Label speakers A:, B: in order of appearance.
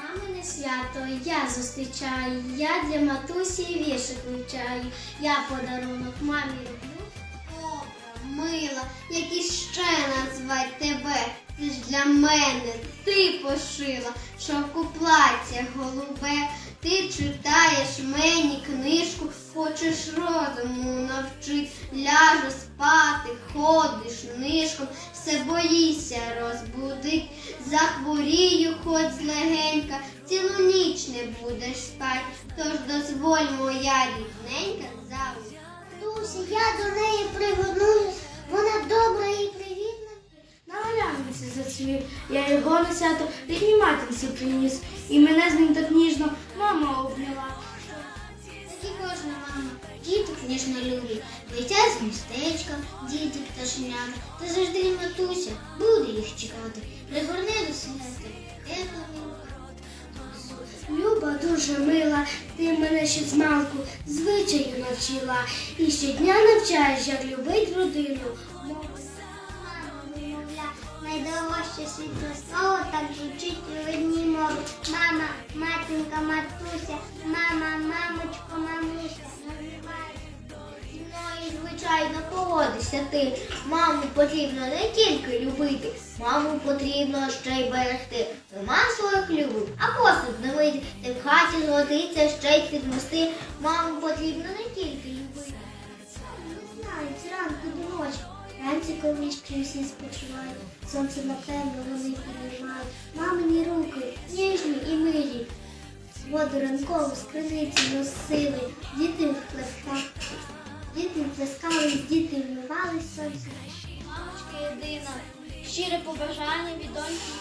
A: Сьогодні свято я зустрічаю, я для матусі віршик вивчаю, я подарунок мамі роблю.
B: Добра, мила, як іще назвать тебе. Ти ж для мене ти пошила, шовку плаття голубе. Ти читаєш мені книжку, хочеш розуму навчить, ляжу спати, ходиш нишком, все боїшся розбудить, захворію, хоч злегенька, цілу дозволь моя рідненька завжди.
A: Матусі, я до неї пригодуюсь, вона добра і привітна.
C: На галянці зацвів, я його на свято підніматимся приніс, і мене з ним так ніжно мама обняла.
A: Так і кожна мама. Діток ніжно любить, дитя з містечка, діти пташенята, та завжди матуся буде їх чекати, пригорне до теплими руками.
C: Люба дуже мила, ти мене ще з малку звичаю навчила. І щодня навчаєш, як любить родину.
B: Найдорожче світло слово так
A: ти. Маму потрібно не тільки любити, маму потрібно ще й берегти. Ми своїх любив, а посуд не мити, ти в хаті згодиться ще й підмести. Маму потрібно не тільки любити.
C: Не знаю, з ранку до ночі. Вранці колишки всі спочивають, сонце напевно вони піднімають. Мамині руки, ніжні і милі. Воду ранкову з криниці носили, діти в плесках. Діти плескались, діти вмивались сонце.
A: Мамочка єдина, щире побажання від доньки